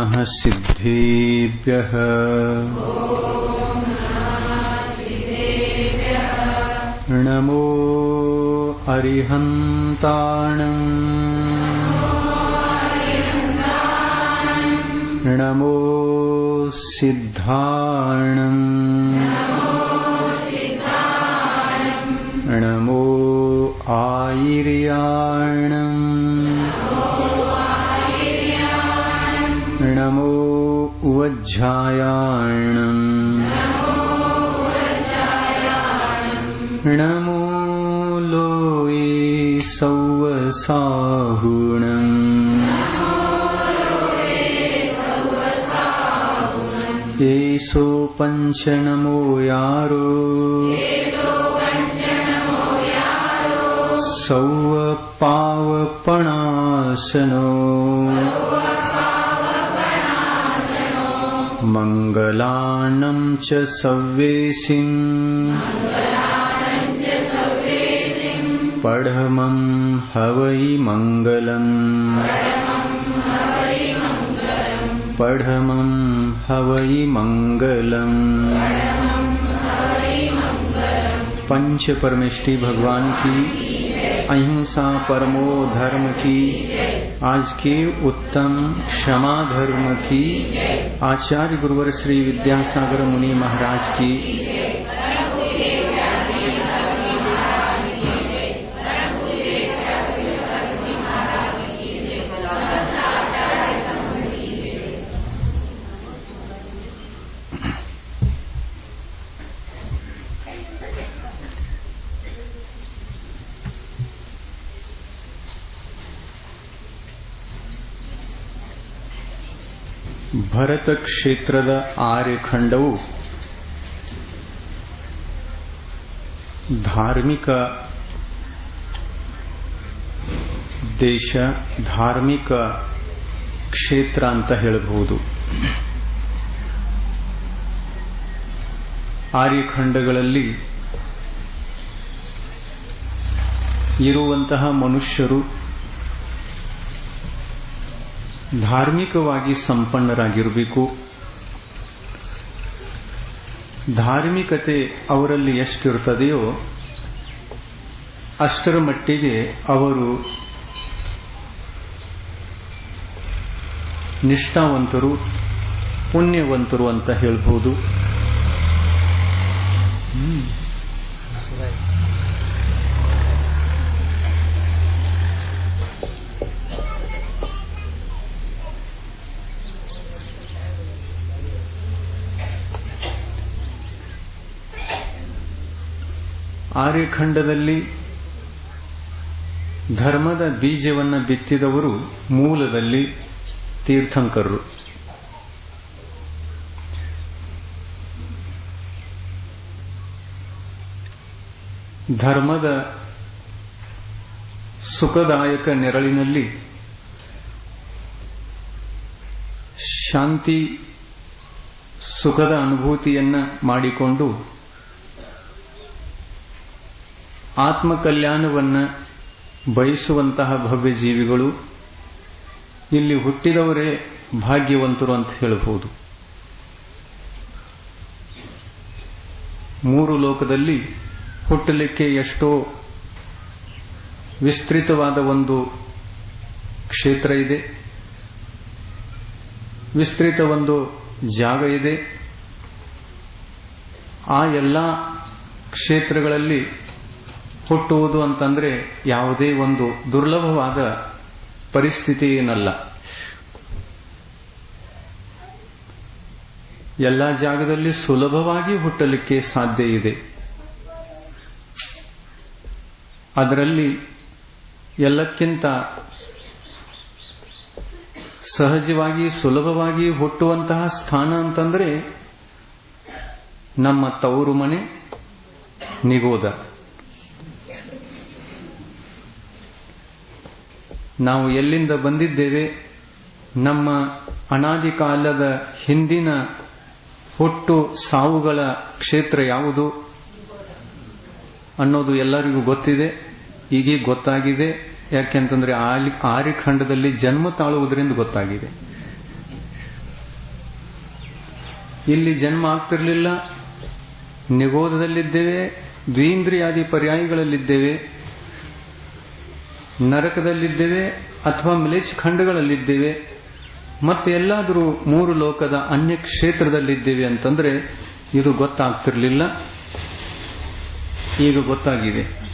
नमः सिद्धेभ्यः। नमो अरिहन्ताणम्। नमो सिद्धाणम्। नमो आयिर्याणम् नमो उवज्झायाणम् नमो लोये सौवसाहुणम्। येषो पञ्च नमो यारो। सौवपावपणासनो। मङ्गलानं च सव्येसिम् पढमं हवै मङ्गलम् पढमं हवै मङ्गलम् पंच परमेष्टि भगवान की अहिंसा परमो धर्म की, आज के उत्तम क्षमा धर्म की, आचार्य गुरुवर श्री विद्यासागर मुनि महाराज की। ಭರತ ಕ್ಷೇತ್ರದ ಆರ್ಯಖಂಡವು ಧಾರ್ಮಿಕ ದೇಶ ಧಾರ್ಮಿಕ ಕ್ಷೇತ್ರ ಅಂತ ಹೇಳಬಹುದು. ಆರ್ಯಖಂಡಗಳಲ್ಲಿ ಇರುವಂತಹ ಮನುಷ್ಯರು ಧಾರ್ಮಿಕವಾಗಿ ಸಂಪನ್ನರಾಗಿರಬೇಕು. ಧಾರ್ಮಿಕತೆ ಅವರಲ್ಲಿ ಎಷ್ಟಿರುತ್ತದೆಯೋ ಅಷ್ಟರ ಮಟ್ಟಿಗೆ ಅವರು ನಿಷ್ಠಾವಂತರು ಪುಣ್ಯವಂತರು ಅಂತ ಹೇಳ್ಬೋದು. ಆರ್ಯಖಂಡದಲ್ಲಿ ಧರ್ಮದ ಬೀಜವನ್ನು ಬಿತ್ತಿದವರು ಮೂಲದಲ್ಲಿ ತೀರ್ಥಂಕರರು ಧರ್ಮದ ಸುಖದಾಯಕ ನೆರಳಿನಲ್ಲಿ ಶಾಂತಿ ಸುಖದ ಅನುಭೂತಿಯನ್ನ ಮಾಡಿಕೊಂಡು ಆತ್ಮಕಲ್ಯಾಣವನ್ನ ಬಯಸುವಂತಹ ಭವ್ಯ ಜೀವಿಗಳು ಇಲ್ಲಿ ಹುಟ್ಟಿದವರೇ ಭಾಗ್ಯವಂತರು ಅಂತ ಹೇಳಬಹುದು. ಮೂರು ಲೋಕದಲ್ಲಿ ಹುಟ್ಟಲಿಕ್ಕೆ ಎಷ್ಟೋ ವಿಸ್ತೃತವಾದ ಒಂದು ಕ್ಷೇತ್ರ ಇದೆ. ವಿಸ್ತೃತ ಒಂದು ಜಾಗ ಇದೆ. ಆ ಎಲ್ಲ ಕ್ಷೇತ್ರಗಳಲ್ಲಿ ಹುಟ್ಟುವುದು ಅಂತಂದ್ರೆ ಯಾವುದೇ ಒಂದು ದುರ್ಲಭವಾದ ಪರಿಸ್ಥಿತಿ ಏನಲ್ಲ ಎಲ್ಲ ಜಾಗದಲ್ಲಿ ಸುಲಭವಾಗಿ ಹುಟ್ಟಲಿಕ್ಕೆ ಸಾಧ್ಯ ಇದೆ. ಅದರಲ್ಲಿ ಎಲ್ಲಕ್ಕಿಂತ ಸಹಜವಾಗಿ ಸುಲಭವಾಗಿ ಹುಟ್ಟುವಂತಹ ಸ್ಥಾನ ಅಂತಂದ್ರೆ ನಮ್ಮ ತವರು ಮನೆ ನಿಗೋದ ನಾವು ಎಲ್ಲಿಂದ ಬಂದಿದ್ದೇವೆ? ನಮ್ಮ ಅನಾದಿ ಕಾಲದ ಹಿಂದಿನ ಹುಟ್ಟು ಸಾವುಗಳ ಕ್ಷೇತ್ರ ಯಾವುದು? ಅನ್ನೋದು ಎಲ್ಲರಿಗೂ ಗೊತ್ತಿದೆ. ಈಗೀಗ ಗೊತ್ತಾಗಿದೆ. ಯಾಕೆಂತಂದ್ರೆ ಆರಿಖಂಡದಲ್ಲಿ ಜನ್ಮ ತಾಳುವುದರಿಂದ ಗೊತ್ತಾಗಿದೆ. ಇಲ್ಲಿ ಜನ್ಮ ಆಗ್ತಿರ್ಲಿಲ್ಲ. ನಿಗೋಧದಲ್ಲಿದ್ದೇವೆ. ದ್ವೀಂದ್ರಿಯಾದಿ ಪರ್ಯಾಯಗಳಲ್ಲಿದ್ದೇವೆ. ನರಕದಲ್ಲಿದ್ದೇವೆ ಅಥವಾ ಮಿಲೇಚ್ ಖಂಡಗಳಲ್ಲಿದ್ದೇವೆ ಮತ್ತೆ ಎಲ್ಲಾದರೂ ಮೂರು ಲೋಕದ ಅನ್ಯ ಕ್ಷೇತ್ರದಲ್ಲಿದ್ದೇವೆ ಅಂತಂದ್ರೆ ಇದು ಗೊತ್ತಾಗ್ತಿರಲಿಲ್ಲ. ಈಗ ಗೊತ್ತಾಗಿದೆ.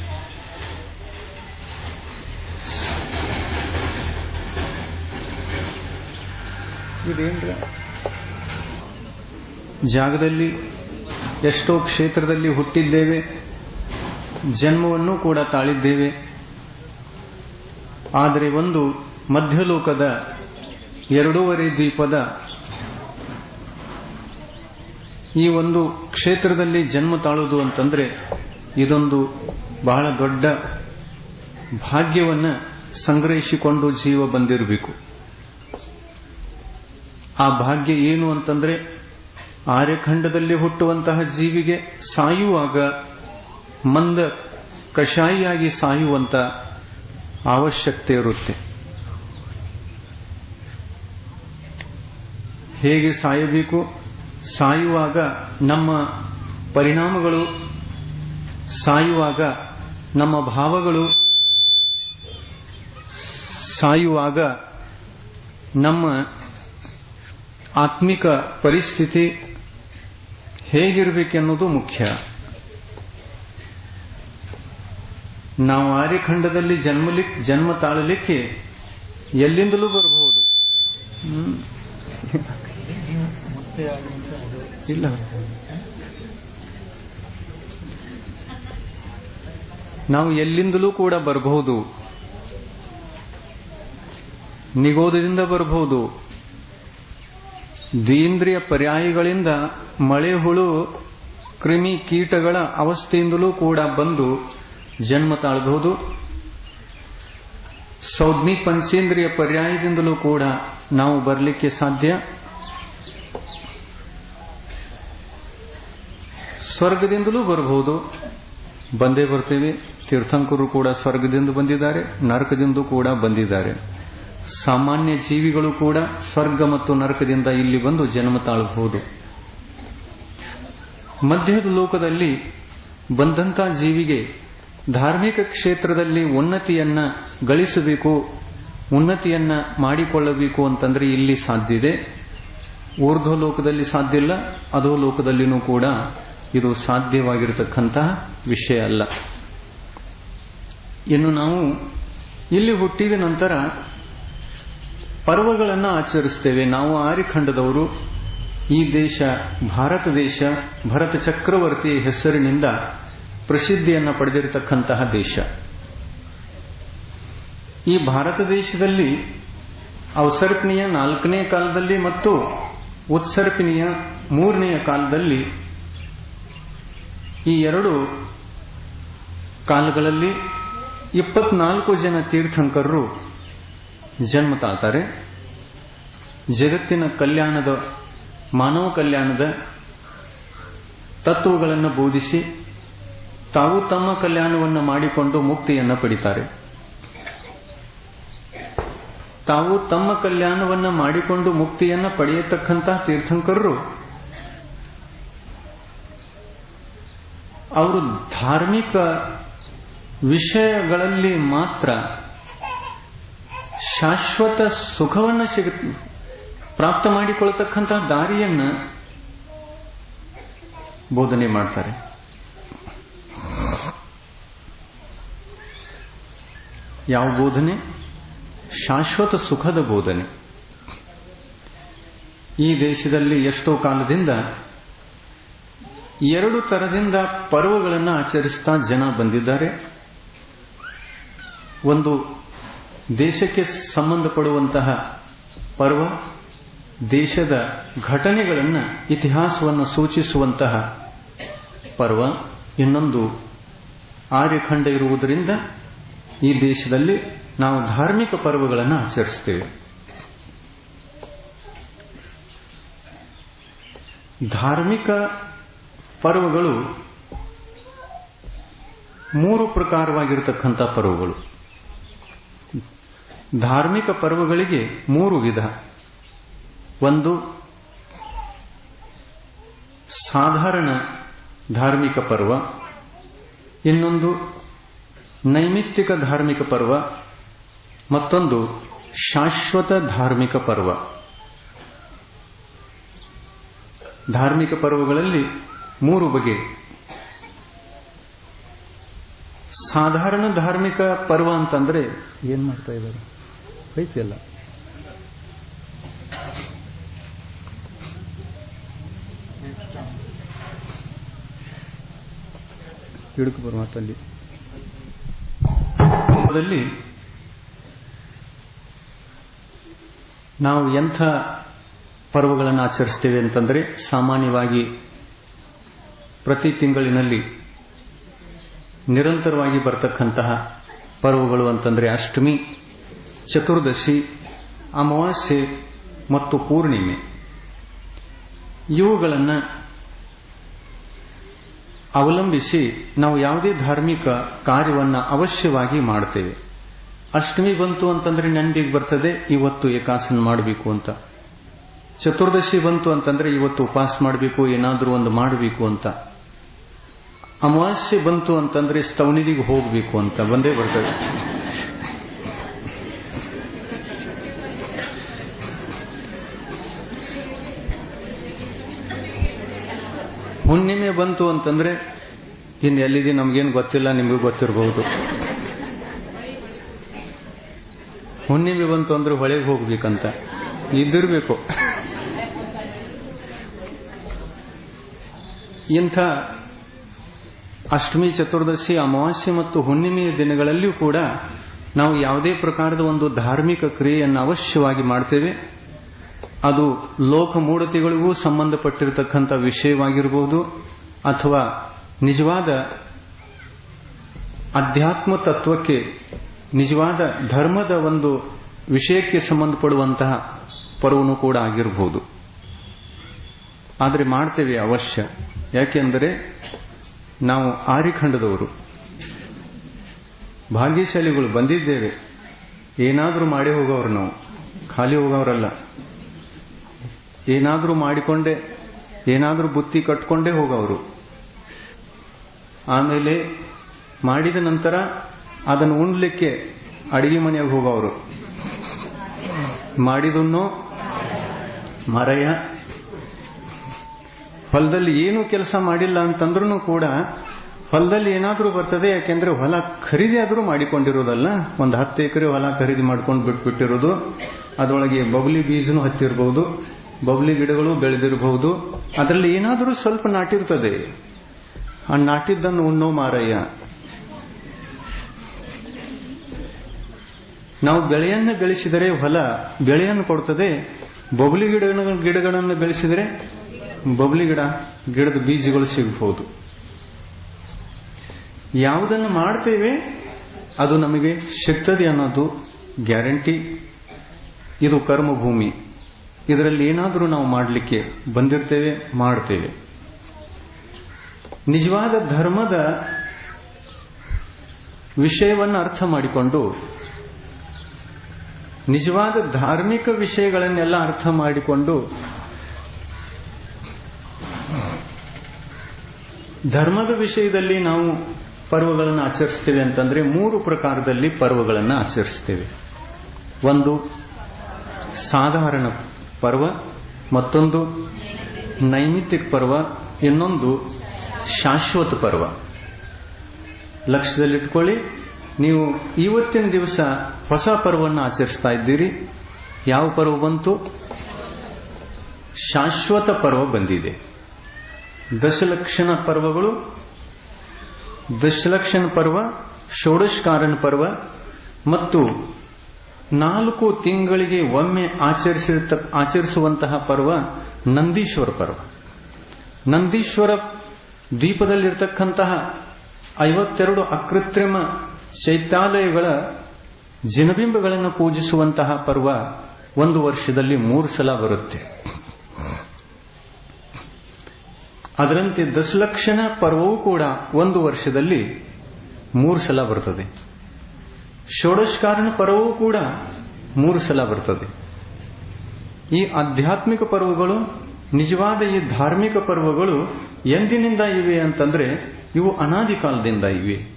ಜಾಗದಲ್ಲಿ ಎಷ್ಟೋ ಕ್ಷೇತ್ರದಲ್ಲಿ ಹುಟ್ಟಿದ್ದೇವೆ ಜನ್ಮವನ್ನು ಕೂಡ ತಾಳಿದ್ದೇವೆ. ಆದರೆ ಒಂದು ಮಧ್ಯಲೋಕದ ಎರಡೂವರೆ ದ್ವೀಪದ ಈ ಒಂದು ಕ್ಷೇತ್ರದಲ್ಲಿ ಜನ್ಮ ತಾಳುವುದು ಅಂತಂದ್ರೆ ಇದೊಂದು ಬಹಳ ದೊಡ್ಡ ಭಾಗ್ಯವನ್ನು ಸಂಗ್ರಹಿಸಿಕೊಂಡು ಜೀವ ಬಂದಿರಬೇಕು. ಆ ಭಾಗ್ಯ ಏನು ಅಂತಂದ್ರೆ ಆರ್ಯಖಂಡದಲ್ಲಿ ಹುಟ್ಟುವಂತಹ ಜೀವಿಗೆ ಸಾಯುವಾಗ ಮಂದ ಕಷಾಯಿಯಾಗಿ ಸಾಯುವಂತ ಅವಶ್ಯಕತೆ ಇರುತ್ತೆ. ಹೇಗೆ ಸಾಯಬೇಕು? ಸಾಯುವಾಗ ನಮ್ಮ ಪರಿಣಾಮಗಳು, ಸಾಯುವಾಗ ನಮ್ಮ ಭಾವಗಳು, ಸಾಯುವಾಗ ನಮ್ಮ ಆತ್ಮಿಕ ಪರಿಸ್ಥಿತಿ ಹೇಗಿರಬೇಕೆನ್ನುವುದು ಮುಖ್ಯ. ನಾವು ಆರ್ಯಖಂಡದಲ್ಲಿ ಜನ್ಮಲಿ, ಜನ್ಮ ತಾಳಲಿಕ್ಕೆ ಎಲ್ಲಿಂದಲೂ ಬರಬಹುದು. ಇಲ್ಲ. ನಾವು ಎಲ್ಲಿಂದಲೂ ಕೂಡ ಬರಬಹುದು. ನಿಗೋದದಿಂದ ಬರಬಹುದು. ದ್ವೀಂದ್ರಿಯ ಪರ್ಯಾಯಗಳಿಂದ ಮಳೆ ಹುಳು, ಕ್ರಿಮಿ ಕೀಟಗಳ ಅವಸ್ಥೆಯಿಂದಲೂ ಕೂಡ ಬಂದು ಜನ್ಮ ತಾಳ್ಬಹುದು. ಸೌದ್ಮಿ ಪಂಚೇಂದ್ರಿಯ ಪರ್ಯಾಯದಿಂದಲೂ ಕೂಡ ನಾವು ಬರಲಿಕ್ಕೆ ಸಾಧ್ಯ. ಸ್ವರ್ಗದಿಂದಲೂ ಬರಬಹುದು ಬಂದೇ ಬರ್ತೇವೆ. ತೀರ್ಥಂಕರು ಕೂಡ ಸ್ವರ್ಗದಿಂದ ಬಂದಿದ್ದಾರೆ. ನರಕದಿಂದ ಕೂಡ ಬಂದಿದ್ದಾರೆ. ಸಾಮಾನ್ಯ ಜೀವಿಗಳು ಕೂಡ ಸ್ವರ್ಗ ಮತ್ತು ನರಕದಿಂದ ಇಲ್ಲಿ ಬಂದು ಜನ್ಮ ತಾಳಬಹುದು. ಮಧ್ಯದ ಲೋಕದಲ್ಲಿ ಬಂದಂಥ ಜೀವಿಗೆ ಧಾರ್ಮಿಕ ಕ್ಷೇತ್ರದಲ್ಲಿ ಉನ್ನತಿಯನ್ನ ಗಳಿಸಬೇಕು, ಉನ್ನತಿಯನ್ನ ಮಾಡಿಕೊಳ್ಳಬೇಕು ಅಂತಂದ್ರೆ ಇಲ್ಲಿ ಸಾಧ್ಯ ಇದೆ. ಊರ್ಧ್ವ ಲೋಕದಲ್ಲಿ ಸಾಧ್ಯ ಇಲ್ಲ, ಅಧೋ ಲೋಕದಲ್ಲಿನೂ ಕೂಡ ಇದು ಸಾಧ್ಯವಾಗಿರತಕ್ಕಂತಹ ವಿಷಯ ಅಲ್ಲ. ಇನ್ನು ನಾವು ಇಲ್ಲಿ ಹುಟ್ಟಿದ ನಂತರ ಪರ್ವಗಳನ್ನು ಆಚರಿಸ್ತೇವೆ. ನಾವು ಆರಿಖಂಡದವರು ಈ ದೇಶ ಭಾರತ ದೇಶ ಭರತ ಚಕ್ರವರ್ತಿ ಹೆಸರಿನಿಂದ ಪ್ರಸಿದ್ಧಿಯನ್ನು ಪಡೆದಿರತಕ್ಕಂತಹ ದೇಶ. ಈ ಭಾರತ ದೇಶದಲ್ಲಿ ಅವಸರ್ಪಿಣಿಯ ನಾಲ್ಕನೇ ಕಾಲದಲ್ಲಿ ಮತ್ತು ಉತ್ಸರ್ಪಿಣಿಯ ಮೂರನೆಯ ಕಾಲದಲ್ಲಿ ಈ ಎರಡು ಕಾಲಗಳಲ್ಲಿ ಇಪ್ಪತ್ನಾಲ್ಕು ಜನ ತೀರ್ಥಂಕರರು ಜನ್ಮ ತಾಳ್ತಾರೆ ಜಗತ್ತಿನ ಕಲ್ಯಾಣದ, ಮಾನವ ಕಲ್ಯಾಣದ ತತ್ವಗಳನ್ನು ಬೋಧಿಸಿ ತಾವು ತಮ್ಮ ಕಲ್ಯಾಣವನ್ನು ಮಾಡಿಕೊಂಡು ಮುಕ್ತಿಯನ್ನು ಪಡಿತಾರೆ. ತಾವು ತಮ್ಮ ಕಲ್ಯಾಣವನ್ನು ಮಾಡಿಕೊಂಡು ಮುಕ್ತಿಯನ್ನು ಪಡೆಯತಕ್ಕಂತಹ ತೀರ್ಥಂಕರರು ಅವರು ಧಾರ್ಮಿಕ ವಿಷಯಗಳಲ್ಲಿ ಮಾತ್ರ ಶಾಶ್ವತ ಸುಖವನ್ನು ಸಿಗ, ಪ್ರಾಪ್ತ ಮಾಡಿಕೊಳ್ಳತಕ್ಕಂತಹ ದಾರಿಯನ್ನ ಬೋಧನೆ ಮಾಡ್ತಾರೆ. ಯಾವ ಬೋಧನೆ? ಶಾಶ್ವತ ಸುಖದ ಬೋಧನೆ. ಈ ದೇಶದಲ್ಲಿ ಎಷ್ಟೋ ಕಾಲದಿಂದ ಎರಡು ತರದಿಂದ ಪರ್ವಗಳನ್ನು ಆಚರಿಸ್ತಾ ಜನ ಬಂದಿದ್ದಾರೆ. ಒಂದು ದೇಶಕ್ಕೆ ಸಂಬಂಧಪಡುವಂತಹ ಪರ್ವ, ದೇಶದ ಘಟನೆಗಳನ್ನು ಇತಿಹಾಸವನ್ನು ಸೂಚಿಸುವಂತಹ ಪರ್ವ. ಇನ್ನೊಂದು ಆರ್ಯಖಂಡ ಇರುವುದರಿಂದ ಈ ದೇಶದಲ್ಲಿ ನಾವು ಧಾರ್ಮಿಕ ಪರ್ವಗಳನ್ನು ಆಚರಿಸ್ತೇವೆ ಧಾರ್ಮಿಕ ಪರ್ವಗಳು ಮೂರು ಪ್ರಕಾರವಾಗಿರತಕ್ಕಂಥ ಪರ್ವಗಳು. ಧಾರ್ಮಿಕ ಪರ್ವಗಳಿಗೆ ಮೂರು ವಿಧ. ಒಂದು ಸಾಧಾರಣ ಧಾರ್ಮಿಕ ಪರ್ವ, ಇನ್ನೊಂದು ನೈಮಿತ್ತಿಕ ಧಾರ್ಮಿಕ ಪರ್ವ, ಮತ್ತೊಂದು ಶಾಶ್ವತ ಧಾರ್ಮಿಕ ಪರ್ವ. ಧಾರ್ಮಿಕ ಪರ್ವಗಳಲ್ಲಿ ಮೂರು ಬಗೆ. ಸಾಧಾರಣ ಧಾರ್ಮಿಕ ಪರ್ವ ಅಂತಂದ್ರೆ ಏನ್ ಮಾಡ್ತಾ ಇದ್ದಾರೆ? ಐತಿಯಲ್ಲ ಹಿಡುಕು ಬರುವ ಪರ್ವತಲ್ಲಿ ದಲ್ಲಿ ನಾವು ಎಂಥ ಪರ್ವಗಳನ್ನು ಆಚರಿಸ್ತೇವೆ ಅಂತಂದ್ರೆ ಸಾಮಾನ್ಯವಾಗಿ ಪ್ರತಿ ತಿಂಗಳಿನಲ್ಲಿ ನಿರಂತರವಾಗಿ ಬರತಕ್ಕಂತಹ ಪರ್ವಗಳು ಅಂತಂದ್ರೆ ಅಷ್ಟಮಿ, ಚತುರ್ದಶಿ, ಅಮಾವಾಸ್ಯೆ ಮತ್ತು ಪೂರ್ಣಿಮೆ. ಇವುಗಳನ್ನು ಅವಲಂಬಿಸಿ ನಾವು ಯಾವುದೇ ಧಾರ್ಮಿಕ ಕಾರ್ಯವನ್ನು ಅವಶ್ಯವಾಗಿ ಮಾಡ್ತೇವೆ ಅಷ್ಟಮಿ ಬಂತು ಅಂತಂದ್ರೆ ನೆನಪಿಗೆ ಬರ್ತದೆ, ಇವತ್ತು ಏಕಾಸನ ಮಾಡಬೇಕು ಅಂತ. ಚತುರ್ದಶಿ ಬಂತು ಅಂತಂದ್ರೆ ಇವತ್ತು ಉಪವಾಸ ಮಾಡಬೇಕು, ಏನಾದರೂ ಒಂದು ಮಾಡಬೇಕು ಅಂತ. ಅಮಾವಾಸ್ಯೆ ಬಂತು ಅಂತಂದ್ರೆ ಸ್ತವನಿದಿಗೆ ಹೋಗಬೇಕು ಅಂತ, ಬಂದೇ ಬರ್ತದೆ. ಹುಣ್ಣಿಮೆ ಬಂತು ಅಂತಂದ್ರೆ, ಇನ್ನು ಎಲ್ಲಿದೆ ನಮ್ಗೇನು ಗೊತ್ತಿಲ್ಲ, ನಿಮಗೂ ಗೊತ್ತಿರಬಹುದು. ಹುಣ್ಣಿಮೆ ಬಂತು ಅಂದ್ರೆ ಹೊಳೆಗೆ ಹೋಗ್ಬೇಕಂತ. ಇದ್ದಿರ್ಬೇಕು. ಇಂಥ ಅಷ್ಟಮಿ ಚತುರ್ದಶಿ, ಅಮಾವಾಸ್ಯೆ ಮತ್ತು ಹುಣ್ಣಿಮೆಯ ದಿನಗಳಲ್ಲಿಯೂ ಕೂಡ ನಾವು ಯಾವುದೇ ಪ್ರಕಾರದ ಒಂದು ಧಾರ್ಮಿಕ ಕ್ರಿಯೆಯನ್ನು ಅವಶ್ಯವಾಗಿ ಮಾಡ್ತೇವೆ. ಅದು ಲೋಕ ಮೂಢತೆಗಳಿಗೂ ಸಂಬಂಧಪಟ್ಟಿರತಕ್ಕಂಥ ವಿಷಯವಾಗಿರಬಹುದು ಅಥವಾ ನಿಜವಾದ ಅಧ್ಯಾತ್ಮ ತತ್ವಕ್ಕೆ ನಿಜವಾದ ಧರ್ಮದ ಒಂದು ವಿಷಯಕ್ಕೆ ಸಂಬಂಧಪಡುವಂತಹ ಪರ್ವನು ಕೂಡ ಆಗಿರಬಹುದು ಆದರೆ ಮಾಡ್ತೇವೆ ಅವಶ್ಯ. ಯಾಕೆಂದರೆ ನಾವು ಆರಿಖಂಡದವರು ಭಾಗ್ಯಶಾಲಿಗಳು ಬಂದಿದ್ದೇವೆ. ಏನಾದರೂ ಮಾಡಿ ಹೋಗೋರು ನಾವು. ಖಾಲಿ ಹೋಗೋರಲ್ಲ. ಏನಾದರೂ ಮಾಡಿಕೊಂಡೆ, ಏನಾದರೂ ಬುತ್ತಿ ಕಟ್ಕೊಂಡೇ ಹೋಗವರು. ಆಮೇಲೆ ಮಾಡಿದ ನಂತರ ಅದನ್ನು ಉಣ್ಲಿಕ್ಕೆ ಅಡಿಗೆ ಮನೆಯಾಗ ಹೋಗವರು. ಮಾಡಿದನ್ನು, ಮರಯ. ಹೊಲದಲ್ಲಿ ಏನು ಕೆಲಸ ಮಾಡಿಲ್ಲ ಅಂತಂದ್ರೂ ಕೂಡ ಹೊಲದಲ್ಲಿ ಏನಾದರೂ ಬರ್ತದೆ, ಯಾಕೆಂದ್ರೆ ಹೊಲ ಖರೀದಿ ಆದರೂ ಮಾಡಿಕೊಂಡಿರೋದಲ್ಲ. ಒಂದು ಹತ್ತು ಎಕರೆ ಹೊಲ ಖರೀದಿ ಮಾಡ್ಕೊಂಡು ಬಿಟ್ಬಿಟ್ಟಿರೋದು. ಅದರೊಳಗೆ ಬಬಲಿ ಬೀಜನೂ ಹತ್ತಿರಬಹುದು ಬಬಲಿ ಗಿಡಗಳು ಬೆಳೆದಿರಬಹುದು. ಅದರಲ್ಲಿ ಏನಾದರೂ ಸ್ವಲ್ಪ ನಾಟಿರ್ತದೆ. ಆ ನಾಟಿದ್ದನ್ನು ಉಣ್ಣೋ ಮಾರಯ್ಯ. ನಾವು ಬೆಳೆಯನ್ನು ಬೆಳೆಸಿದರೆ ಹೊಲ, ಬೆಳೆಯನ್ನು ಕೊಡ್ತದೆ. ಬಬಲಿ ಗಿಡ ಗಿಡಗಳನ್ನು ಬೆಳೆಸಿದರೆ ಬಬಲಿ ಗಿಡ, ಗಿಡದ ಬೀಜಗಳು ಸಿಗಬಹುದು. ಯಾವುದನ್ನು ಮಾಡ್ತೇವೆ, ಅದು ನಮಗೆ ಸಿಗ್ತದೆ ಅನ್ನೋದು ಗ್ಯಾರಂಟಿ. ಇದು ಕರ್ಮಭೂಮಿ. ಇದರಲ್ಲಿ ಏನಾದರೂ ನಾವು ಮಾಡಲಿಕ್ಕೆ ಬಂದಿರ್ತೇವೆ, ಮಾಡ್ತೇವೆ. ನಿಜವಾದ ಧರ್ಮದ ವಿಷಯವನ್ನು ಅರ್ಥ ಮಾಡಿಕೊಂಡು, ನಿಜವಾದ ಧಾರ್ಮಿಕ ವಿಷಯಗಳನ್ನೆಲ್ಲ ಅರ್ಥ ಮಾಡಿಕೊಂಡು, ಧರ್ಮದ ವಿಷಯದಲ್ಲಿ ನಾವು ಪರ್ವಗಳನ್ನು ಆಚರಿಸ್ತೇವೆ ಅಂತಂದ್ರೆ ಮೂರು ಪ್ರಕಾರದಲ್ಲಿ ಪರ್ವಗಳನ್ನು ಆಚರಿಸ್ತೇವೆ. ಒಂದು, ಸಾಧಾರಣ ಪರ್ವ, ಮತ್ತೊಂದು ನೈಮಿತ್ತಿಕ ಪರ್ವ, ಇನ್ನೊಂದು ಶಾಶ್ವತ ಪರ್ವ. ಲಕ್ಷ್ಯದಲ್ಲಿಟ್ಕೊಳ್ಳಿ, ನೀವು ಇವತ್ತಿನ ದಿವಸ ಹೊಸ ಪರ್ವವನ್ನು ಆಚರಿಸ್ತಾ ಇದ್ದೀರಿ. ಯಾವ ಪರ್ವ ಬಂತು? ಶಾಶ್ವತ ಪರ್ವ ಬಂದಿದೆ. ದಶಲಕ್ಷಣ ಪರ್ವಗಳು, ದಶಲಕ್ಷಣ ಪರ್ವ, ಷೋಡಶಕಾರಣ ಪರ್ವ ಮತ್ತು ನಾಲ್ಕು ತಿಂಗಳಿಗೆ ಒಮ್ಮೆ ಆಚರಿಸಿರ್ತ ಆಚರಿಸುವಂತಹ ಪರ್ವ ನಂದೀಶ್ವರ ಪರ್ವ. ನಂದೀಶ್ವರ ದ್ವೀಪದಲ್ಲಿರ್ತಕ್ಕಂತಹ ಐವತ್ತೆರಡು ಅಕೃತ್ರಿಮ ಚೈತ್ಯಾಲಯಗಳ ಜಿನಬಿಂಬಗಳನ್ನು ಪೂಜಿಸುವಂತಹ ಪರ್ವ ಒಂದು ವರ್ಷದಲ್ಲಿ ಮೂರು ಸಲ ಬರುತ್ತೆ. ಅದರಂತೆ ದಶಲಕ್ಷಣ ಪರ್ವವೂ ಕೂಡ ಒಂದು ವರ್ಷದಲ್ಲಿ ಮೂರು ಸಲ ಬರ್ತದೆ. ಷೋಡಶಕಾರಣ ಪರ್ವವೂ ಕೂಡ ಮೂರು ಸಲ ಬರ್ತದೆ. ಈ ಆಧ್ಯಾತ್ಮಿಕ ಪರ್ವಗಳು, ನಿಜವಾದ ಈ ಧಾರ್ಮಿಕ ಪರ್ವಗಳು ಎಂದಿನಿಂದ ಇವೆ ಅಂತಂದ್ರೆ ಇವು ಅನಾದಿ ಕಾಲದಿಂದ ಇವೆ.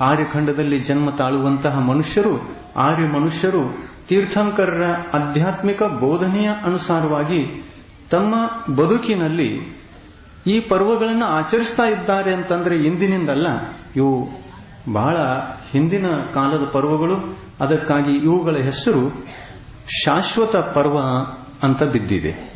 ಆರ್ಯಖಂಡದಲ್ಲಿ ಜನ್ಮ ತಾಳುವಂತಹ ಮನುಷ್ಯರು, ಆರ್ಯ ಮನುಷ್ಯರು ತೀರ್ಥಂಕರರ ಆಧ್ಯಾತ್ಮಿಕ ಬೋಧನೆಯ ಅನುಸಾರವಾಗಿ ತಮ್ಮ ಬದುಕಿನಲ್ಲಿ ಈ ಪರ್ವಗಳನ್ನು ಆಚರಿಸ್ತಾ ಇದ್ದಾರೆ ಅಂತಂದ್ರೆ ಇಂದಿನಿಂದಲ್ಲ ಇವು ಬಹಳ ಹಿಂದಿನ ಕಾಲದ ಪರ್ವಗಳು ಅದಕ್ಕಾಗಿ ಇವುಗಳ ಹೆಸರು ಶಾಶ್ವತ ಪರ್ವ ಅಂತ ಬಿದ್ದಿದೆ.